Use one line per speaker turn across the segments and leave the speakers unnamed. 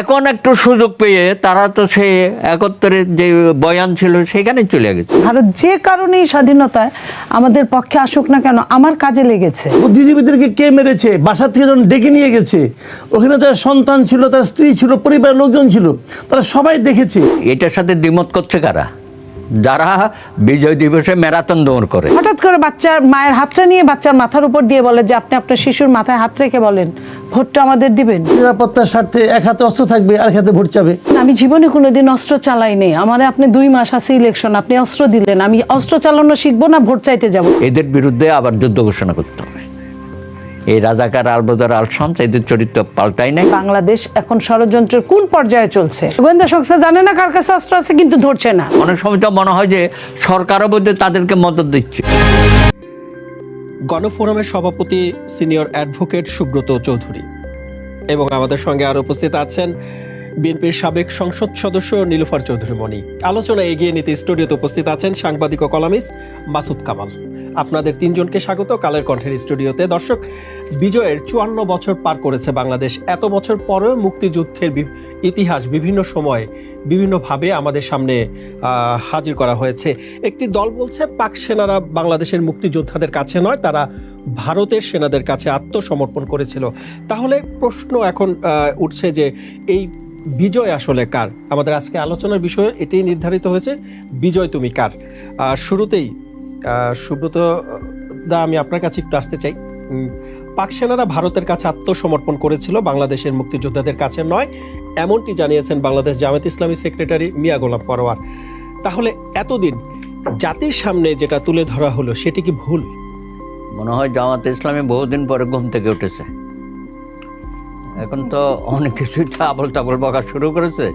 এখন একটু সুযোগ পেয়ে তারা তো সে একত্তরের যে বয়ান ছিল সেখানে চলে গেছে।
ভারত যে কারণেই স্বাধীনতায় আমাদের পক্ষে আসুক না কেন আমার কাজে লেগেছে।
বুদ্ধিজীবীদেরকে কে মেরেছে? বাসা থেকে যখন ডেকে নিয়ে গেছে ওখানে তার সন্তান ছিল তার স্ত্রী ছিল পরিবারের লোকজন ছিল তারা সবাই দেখেছে।
এটার সাথে দ্বিমত করছে কারা? যারা বিজয় দিবসে ম্যারাথন দৌড় করে।
হঠাৎ করে বাচ্চার মায়ের হাতটা নিয়ে বাচ্চার মাথার উপর দিয়ে বলে যে আপনি আপনার শিশুর মাথায় হাত রেখে বলেন ভোটটা আমাদের দিবেন?
নিরাপত্তার স্বার্থে এক হাতে অস্ত্র থাকবে আর এক হাতে ভোট চাবে।
আমি জীবনে কোনোদিন অস্ত্র চালাই নেই। আমারে আপনি দুই মাস আছে ইলেকশন আপনি অস্ত্র দিলেন। আমি অস্ত্র চালানো শিখব না ভোট চাইতে যাব?
এদের বিরুদ্ধে আবার যুদ্ধ ঘোষণা করতে হবে। এই রাজাকার আলবদর আল শামস এদের চরিত্র পাল্টাই নাই।
বাংলাদেশ এখন ষড়যন্ত্রের কোন পর্যায়ে চলছে? গোয়েন্দা সংস্থা জানে না কার কাছে অস্ত্র আছে কিন্তু ধরছে না।
অনেক সময় তো মনে হয় যে সরকারও বোধহয় তাদেরকে মদত দিচ্ছে।
গণফোরামের সভাপতি সিনিয়র অ্যাডভোকেট সুব্রত চৌধুরী এবং আমাদের সঙ্গে আর উপস্থিত আছেন বিএনপির সাবেক সংসদ সদস্য নীলুফার চৌধুরী মণি আলোচনা এগিয়ে নিতে স্টুডিওতে উপস্থিত আছেন সাংবাদিক ও কলামিস্ট মাসুদ কামাল। আপনাদের তিনজনকে স্বাগত। কালের কণ্ঠের স্টুডিওতে দর্শক, বিজয়ের চুয়ান্ন বছর পার করেছে বাংলাদেশ। এত বছর পরেও মুক্তিযুদ্ধের ইতিহাস বিভিন্ন সময়ে বিভিন্নভাবে আমাদের সামনে হাজির করা হয়েছে। একটি দল বলছে, পাক সেনারা বাংলাদেশের মুক্তিযোদ্ধাদের কাছে নয়, তারা ভারতের সেনাদের কাছে আত্মসমর্পণ করেছিল। তাহলে প্রশ্ন এখন উঠছে যে এই বিজয় আসলে কার? আমাদের আজকে আলোচনার বিষয় এটাই নির্ধারিত হয়েছে, বিজয় তুমি কার? শুরুতেই সুব্রত দা, আমি আপনার কাছে একটু আসতে চাই। পাক সেনারা ভারতের কাছে আত্মসমর্পণ করেছিল, বাংলাদেশের মুক্তিযোদ্ধাদের কাছে নয়, এমনটি জানিয়েছেন বাংলাদেশ জামাত ইসলামী সেক্রেটারি মিয়া গোলাম পরোয়ার। তাহলে এতদিন জাতির সামনে যেটা তুলে ধরা হলো, সেটি কি ভুল?
মনে হয় জামাত ইসলামী বহুদিন পরে ঘুম থেকে উঠেছে। এখন তো অনেক কিছুই আবল তাবল বকা শুরু করেছে।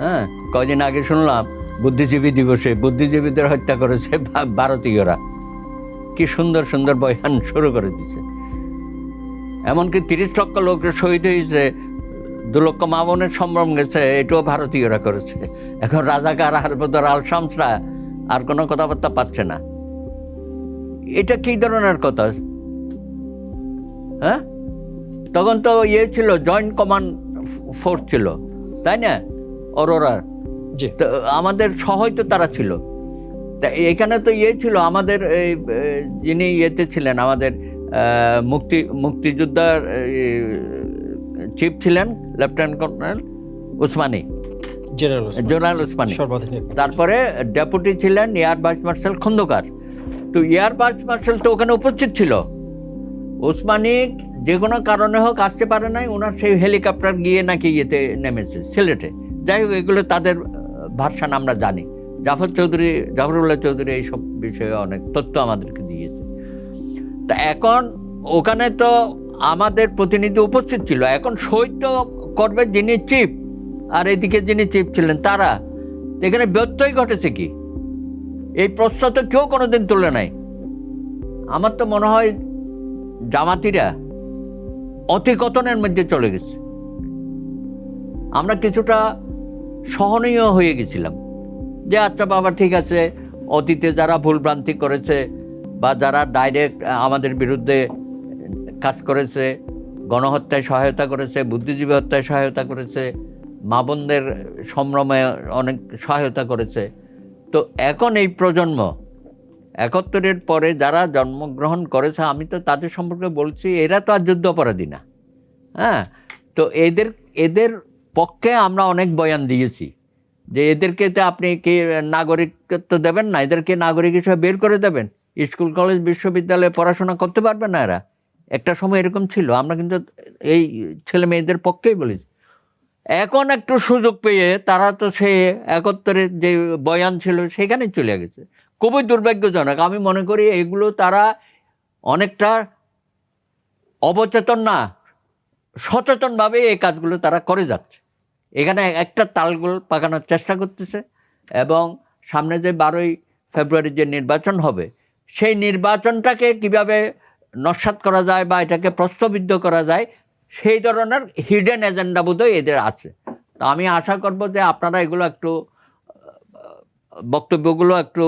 হ্যাঁ কয়দিন আগে শুনলাম বুদ্ধিজীবী দিবসে বুদ্ধিজীবীদের হত্যা করেছে ভারতীয়রা। কি সুন্দর সুন্দর বয়ান শুরু করে দিছে এমনকি তিরিশ লক্ষ লোক শহীদ হয়েছে, দু লক্ষ মামনের সম্ভ্রম গেছে, এটাও ভারতীয়রা করেছে। এখন রাজাকার হারবদর আল শামসরা আর কোনো কথাবার্তা পাচ্ছে না। এটা কি ধরনের কথা? হ্যাঁ? তখন তো ইয়ে ছিল, জয়েন্ট কমান্ড ফোর্স ছিল, তাই না? অরোরার। তো আমাদের সহায় তো তারা ছিল। তা এখানে তো ইয়ে ছিল আমাদের এই যিনি ইয়েতে ছিলেন আমাদের মুক্তি মুক্তিযোদ্ধার চিফ ছিলেন lieutenant colonel Osmani.
General
Osmani. তারপরে ডেপুটি ছিলেন এয়ার ভাইস মার্শাল খন্দকার। তো এয়ার ভাইস মার্শাল তো ওখানে উপস্থিত ছিল। ওসমানী যে কোনো কারণে হোক আসতে পারে নাই ওনার সেই হেলিকপ্টার গিয়ে নাকি ইয়েতে নেমেছে সিলেটে। যাই হোক এগুলো তাদের ভার্সান আমরা জানি। জাফর চৌধুরী, জাফরুল্লাহ চৌধুরী এইসব বিষয়ে অনেক তথ্য আমাদেরকে দিয়েছে। তা এখন ওখানে তো আমাদের প্রতিনিধি উপস্থিত ছিল। এখন তো করবে যিনি চিফ, আর এদিকে যিনি চিফ ছিলেন তারা। এখানে ব্যত্যয় ঘটেছে কি? এই প্রশ্ন তো কেউ কোনোদিন তুলে নাই। আমার তো মনে হয় জামাতিরা অতিকথনের মধ্যে চলে গেছে। আমরা কিছুটা সহনীয় হয়ে গেছিলাম। যে আচ্ছা বাবা, ঠিক আছে, অতীতে যারা ভুলভ্রান্তি করেছে বা যারা ডাইরেক্ট আমাদের বিরুদ্ধে কাজ করেছে, গণহত্যায় সহায়তা করেছে, বুদ্ধিজীবী হত্যায় সহায়তা করেছে, মা বোনদের সম্ভ্রমে অনেক সহায়তা করেছে। তো এখন এই প্রজন্ম একাত্তরের পরে যারা জন্মগ্রহণ করেছে, আমি তো তাদের সম্পর্কে বলছি, এরা তো আর যুদ্ধ অপরাধী না। হ্যাঁ তো এদের এদের পক্ষে আমরা অনেক বয়ান দিয়েছি যে এদেরকে তো আপনি কি নাগরিকত্ব দেবেন না? এদেরকে নাগরিক হিসেবে বের করে দেবেন। স্কুল, কলেজ, বিশ্ববিদ্যালয়ে পড়াশোনা করতে পারবে না এরা। একটা সময় এরকম ছিল। আমরা কিন্তু এই ছেলে মেয়েদের পক্ষেই বলেছি। এখন একটু সুযোগ পেয়ে তারা তো সে একত্তরের যে বয়ান ছিল সেখানে চলে গেছে। খুবই দুর্ভাগ্যজনক। আমি মনে করি এগুলো তারা অনেকটা অবচেতন না, সচেতনভাবে এই কাজগুলো তারা করে যাচ্ছে। এখানে একটা তালগোল পাকানোর চেষ্টা করতেছে এবং সামনে যে বারোই ফেব্রুয়ারি যে নির্বাচন হবে সেই নির্বাচনটাকে কীভাবে নস্বাত করা যায় বা এটাকে প্রশ্নবিদ্ধ করা যায় সেই ধরনের হিডেন এজেন্ডা বোধহয় এদের আছে তো আমি আশা করব যে আপনারা এগুলো একটু বক্তব্যগুলো একটু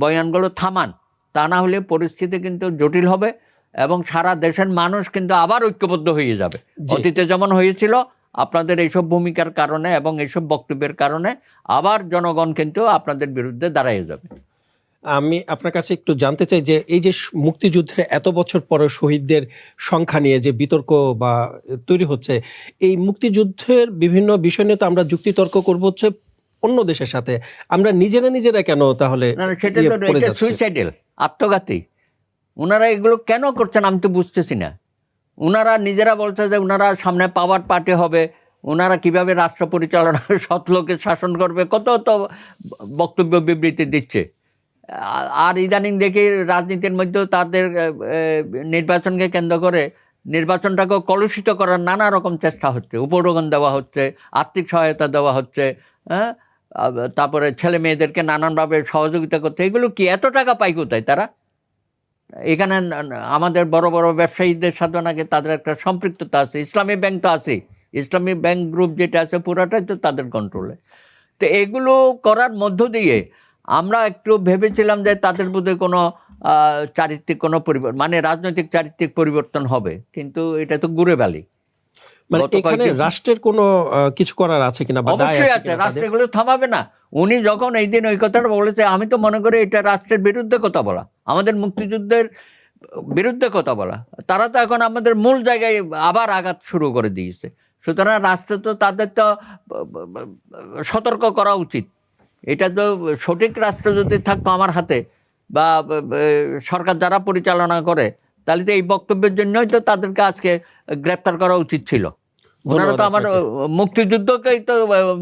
বয়ানগুলো থামান তা না হলে পরিস্থিতি কিন্তু জটিল হবে এবং সারা দেশের মানুষ কিন্তু আবার ঐক্যবদ্ধ হয়ে যাবে। অতীতে যেমন হয়েছিল আপনাদের এইসব ভূমিকার কারণে এবং এইসব বক্তব্যের কারণে আবার জনগণ কিন্তু আপনাদের বিরুদ্ধে দাঁড়াইয়ে যাবে।
আমি আপনার কাছে একটু জানতে চাই যে এই যে মুক্তিযুদ্ধের এত বছর পরে শহীদদের সংখ্যা নিয়ে যে বিতর্ক বা তৈরি হচ্ছে এই মুক্তিযুদ্ধের বিভিন্ন বিষয় নিয়ে তো আমরা যুক্তিতর্ক করব হচ্ছে অন্য দেশের সাথে। আমরা নিজেরা নিজেরা কেন তাহলে
সেটা
ইয়ে?
সুইসাইডাল আত্মঘাতী। ওনারা এগুলো কেন করছেন আমি তো বুঝতেছি না। ওনারা নিজেরা বলছে যে ওনারা সামনে পাওয়ার পার্টি হবে। ওনারা কীভাবে রাষ্ট্র পরিচালনা, সৎ লোকের শাসন করবে, কত তো বক্তব্য বিবৃতি দিচ্ছে। আর ইদানিং দেখি রাজনীতির মধ্যেও তাদের নির্বাচনকে কেন্দ্র করে নির্বাচনটাকে কলুষিত করার নানা রকম চেষ্টা হচ্ছে। উপরোগন দেওয়া হচ্ছে, আর্থিক সহায়তা দেওয়া হচ্ছে হ্যাঁ তারপরে ছেলে মেয়েদেরকে নানানভাবে সহযোগিতা করতে এগুলো কি এত টাকা পায় কোথায় তারা? এখানে আমাদের বড় বড় ব্যবসায়ীদের সাথে নাকি তাদের একটা সম্পৃক্ততা আছে, ইসলামী ব্যাংক তো আছে ইসলামী ব্যাংক গ্রুপ যেটা আছে, পুরাটাই তো তাদের কন্ট্রোলে তো এগুলো করার মধ্য দিয়ে আমরা একটু ভেবেছিলাম যে তাদের মধ্যে কোনো চারিত্রিক কোনো পরিবর্তন মানে রাজনৈতিক চারিত্রিক পরিবর্তন হবে, কিন্তু এটা তো ঘুরে বালি।
মানে এখানে রাষ্ট্রের কোনো কিছু করার আছে কিনা বা
অবশ্যই
আছে
রাষ্ট্র এগুলো থামাবে না। উনি যখন এই দিন ওই কথাটা বলেছে আমি তো মনে করি এটা রাষ্ট্রের বিরুদ্ধে কথা বলা। আমাদের মুক্তিযুদ্ধের বিরুদ্ধে কথা বলা। তারা তো এখন আমাদের মূল জায়গায় আবার আঘাত শুরু করে দিয়েছে। সুতরাং রাষ্ট্র তো তাদের তো সতর্ক করা উচিত। এটা তো সঠিক রাষ্ট্র যদি থাকতো আমার হাতে বা সরকার যারা পরিচালনা করে তাহলে তো এই বক্তব্যের জন্যই তো তাদেরকে আজকে গ্রেপ্তার করা উচিত ছিল। ওনারা তো আমার মুক্তিযুদ্ধকেই তো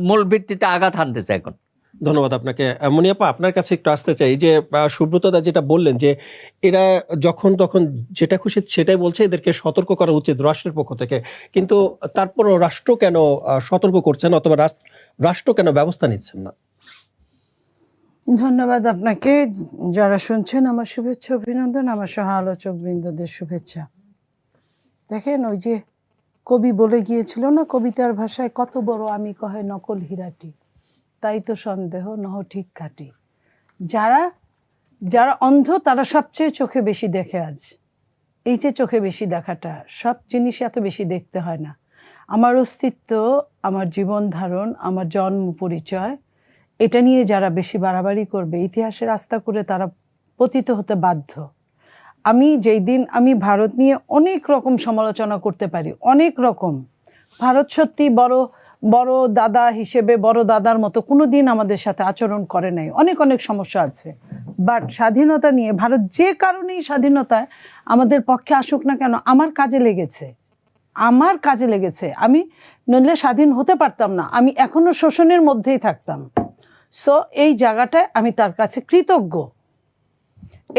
মূল ভিত্তিতে আঘাত হানতেছে এখন।
ধন্যবাদ আপনাকে। মনিয়াপা আপনার কাছে একটু আসতে চাই। যে সুব্রতদা যেটা বললেন যে এরা যখন তখন যেটা খুশি সেটাই বলছে এদেরকে সতর্ক করা উচিত রাষ্ট্রের পক্ষ থেকে। কিন্তু তারপরও রাষ্ট্র কেন সতর্ক করছেন অথবা রাষ্ট্র কেন ব্যবস্থা নিচ্ছেন না?
ধন্যবাদ আপনাকে। যারা শুনছেন, আমার শুভেচ্ছা, অভিনন্দন, আমার সহ আলোচক বৃন্দদের শুভেচ্ছা। দেখেন, ওই যে কবি বলে গিয়েছিল না, কবিতার ভাষায়, কত বড় আমি কহে নকল হীরাটি, তাই তো সন্দেহ, নহ ঠিক কাটি। যারা যারা অন্ধ, তারা সবচেয়ে চোখে বেশি দেখে আজ। এই যে চোখে বেশি দেখাটা, সব জিনিস এত বেশি দেখতে হয় না। আমার অস্তিত্ব, আমার জীবন ধারণ, আমার জন্ম পরিচয় এটা নিয়ে যারা বেশি বাড়াবাড়ি করবে, ইতিহাসের রাস্তা করে তারা পতিত হতে বাধ্য। আমি যেই দিন আমি ভারত নিয়ে অনেক রকম সমালোচনা করতে পারি, অনেক রকম। ভারত সত্যি বড় বড় দাদা হিসেবে, বড় দাদার মতো কোনো দিন আমাদের সাথে আচরণ করে নাই। অনেক অনেক সমস্যা আছে। বাট স্বাধীনতা নিয়ে, ভারত যে কারণেই স্বাধীনতায় আমাদের পক্ষে আসুক না কেন, আমার কাজে লেগেছে। আমার কাজে লেগেছে। আমি নইলে স্বাধীন হতে পারতাম না। আমি এখনও শোষণের মধ্যেই থাকতাম। সো এই জায়গাটায় আমি তার কাছে কৃতজ্ঞ।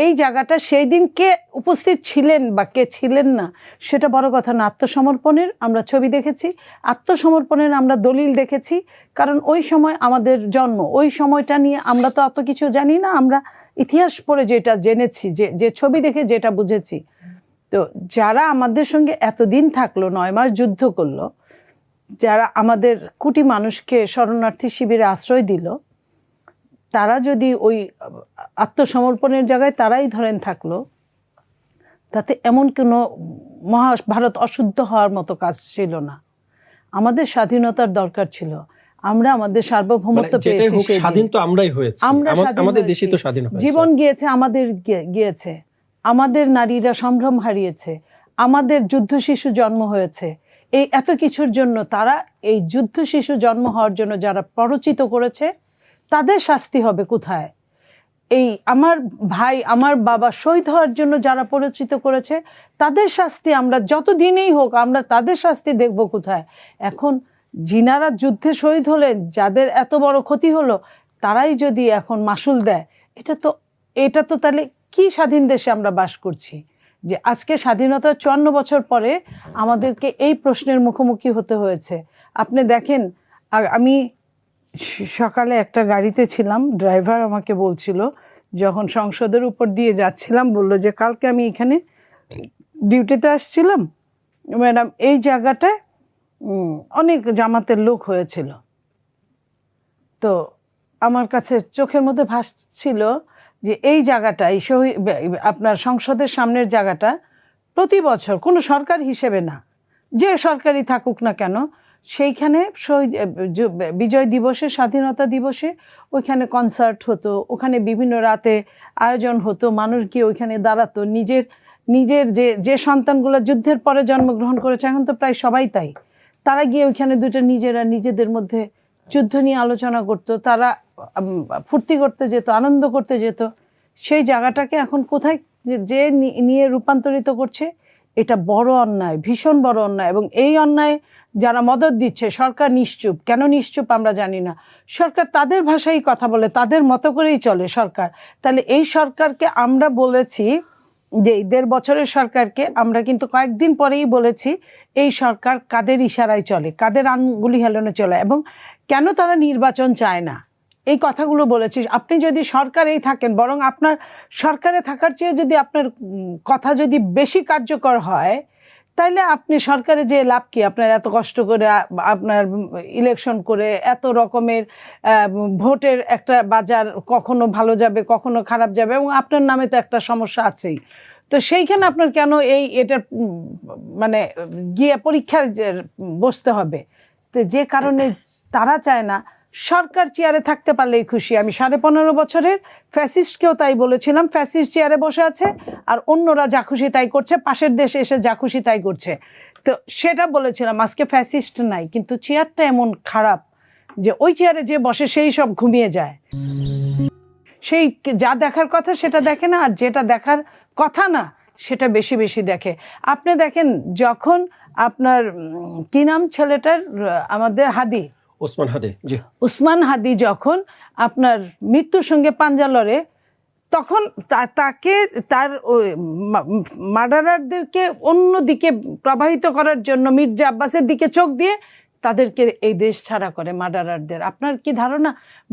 এই জায়গাটা সেই দিন কে উপস্থিত ছিলেন বা কে ছিলেন না, সেটা বড় কথা না, আত্মসমর্পণের আমরা ছবি দেখেছি। আত্মসমর্পণের আমরা দলিল দেখেছি, কারণ ওই সময় আমাদের জন্ম। ওই সময়টা নিয়ে আমরা তো অত কিছু জানি না, আমরা ইতিহাস পড়ে যেটা জেনেছি, যে যে ছবি দেখে যেটা বুঝেছি। তো যারা আমাদের সঙ্গে এতদিন থাকল, নয় মাস যুদ্ধ করল, যারা আমাদের কোটি মানুষকে শরণার্থী শিবিরে আশ্রয় দিল তারা যদি ওই আত্মসমর্পণের জায়গায় তারাই ধরেন থাকল তাতে এমন কোনো মহা ভারত অশুদ্ধ হওয়ার মতো কাজ ছিল না। আমাদের স্বাধীনতার দরকার ছিল। আমরা আমাদের
মানে
সার্বভৌমত্ব পেয়েছি
স্বাধীন তো আমরাই হয়েছি।
আমরা
আমাদের দেশই তো স্বাধীন হয়েছে।
জীবন গিয়েছে আমাদের গিয়েছে। আমাদের নারীরা সম্ভ্রম হারিয়েছে। আমাদের যুদ্ধ শিশু জন্ম হয়েছে। এই এত কিছুর জন্য তারা এই যুদ্ধ শিশু জন্ম হওয়ার জন্য যারা প্ররোচিত করেছে তাদের শাস্তি হবে কোথায়? এই আমার ভাই, আমার বাবা শহীদ হওয়ার জন্য যারা পরিচিত করেছে, তাদের শাস্তি আমরা যত দিনেই হোক আমরা তাদের শাস্তি দেখব কোথায়? এখন জিনারা যুদ্ধে শহীদ হলেন যাদের এত বড় ক্ষতি হলো, তারাই যদি এখন মাসুল দেয়, এটা তো এটা তো তাহলে কি স্বাধীন দেশে আমরা বাস করছি? যে আজকে স্বাধীনতার চুয়ান্ন বছর পরে আমাদেরকে এই প্রশ্নের মুখোমুখি হতে হয়েছে। আপনি দেখেন, আর আমি সকালে একটা গাড়িতে ছিলাম, ড্রাইভার আমাকে বলছিল, যখন সংসদের উপর দিয়ে যাচ্ছিলাম, বলল যে কালকে আমি এখানে ডিউটিতে আসছিলাম, ম্যাডাম, এই জায়গাটায় অনেক জামাতের লোক হয়েছিল। তো আমার কাছে চোখের মধ্যে ভাসছিল যে এই জায়গাটা, এই আপনার সংসদের সামনের জায়গাটা প্রতি বছর কোনো সরকার হিসেবে না, যে সরকারি থাকুক না কেন সেইখানে বিজয় দিবসে, স্বাধীনতা দিবসে ওইখানে কনসার্ট হতো, ওখানে বিভিন্ন রাতে আয়োজন হতো, মানুষ গিয়ে ওইখানে দাঁড়াতো। নিজের নিজের যে যে সন্তানগুলো যুদ্ধের পরে জন্মগ্রহণ করেছে, এখন তো প্রায় সবাই তাই। তারা গিয়ে ওইখানে দুটো নিজেরা নিজেদের মধ্যে যুদ্ধ নিয়ে আলোচনা করতো, তারা ফুর্তি করতে যেত, আনন্দ করতে যেত। সেই জায়গাটাকে এখন কোথায় যে- নিয়ে রূপান্তরিত করছে, এটা বড় অন্যায়, ভীষণ বড় অন্যায়। এবং এই অন্যায় যারা মদত দিচ্ছে, সরকার নিশ্চুপ। কেন নিশ্চুপ আমরা জানি না। সরকার তাদের ভাষায় কথা বলে, তাদের মতো করেই চলে সরকার। তাহলে এই সরকারকে আমরা বলেছি যে, এই দেড় বছরের সরকারকে আমরা কিন্তু কয়েকদিন পরেই বলেছি, এই সরকার কাদের ইশারায় চলে, কাদের আঙ্গুলি হেলনে চলে এবং কেন তারা নির্বাচন চায় না? এই কথাগুলো বলেছি। আপনি যদি সরকারেই থাকেন, বরং আপনার সরকারে থাকার চেয়ে যদি আপনার কথা যদি বেশি কার্যকর হয় তাইলে আপনি সরকারে যে লাভ কি? আপনার এত কষ্ট করে আপনার ইলেকশন করে এত রকমের ভোটের একটা বাজার কখনো ভালো যাবে কখনো খারাপ যাবে এবং আপনার নামে তো একটা সমস্যা আছেই। তো সেইখানে আপনার কেন এই এটার উম, মানে গিয়ে পরীক্ষার বসতে হবে? তো যে কারণে তারা চায় না সরকার চেয়ারে থাকতে পারলেই খুশি। আমি সাড়ে পনেরো বছরের ফ্যাসিস্টকেও তাই বলেছিলাম, ফ্যাসিস্ট চেয়ারে বসে আছে আর অন্যরা যা খুশি তাই করছে, পাশের দেশে এসে যা খুশি তাই করছে। তো সেটা বলেছিলাম, আজকে ফ্যাসিস্ট নাই, কিন্তু চেয়ারটা এমন খারাপ যে ওই চেয়ারে যে বসে সেই সব ঘুমিয়ে যায়। সেই যা দেখার কথা সেটা দেখে না, আর যেটা দেখার কথা না, সেটা বেশি বেশি দেখে। আপনি দেখেন, যখন আপনার কি নাম ছেলেটার, আমাদের হাদি
ওসমান হাদে, জি।
উসমান হাদি যখন আপনার মৃত্যুর সঙ্গে পাঞ্জা লড়ে, তখন তাকে তার মার্ডারারদেরকে অন্যদিকে প্রবাহিত করার জন্য মির্জা আব্বাসের দিকে চোখ দিয়ে তাদেরকে এই দেশ ছাড়া করে মার্ডারারদের। আপনার কি ধারণা?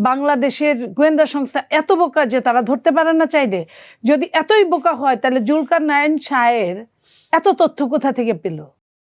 বাংলাদেশের গোয়েন্দা সংস্থা এত বোকা যে তারা ধরতে পারে না চাইলে? যদি এতই বোকা হয়, তাহলে জুলকার নায়ন শাহের এত তথ্য কোথা থেকে পেল?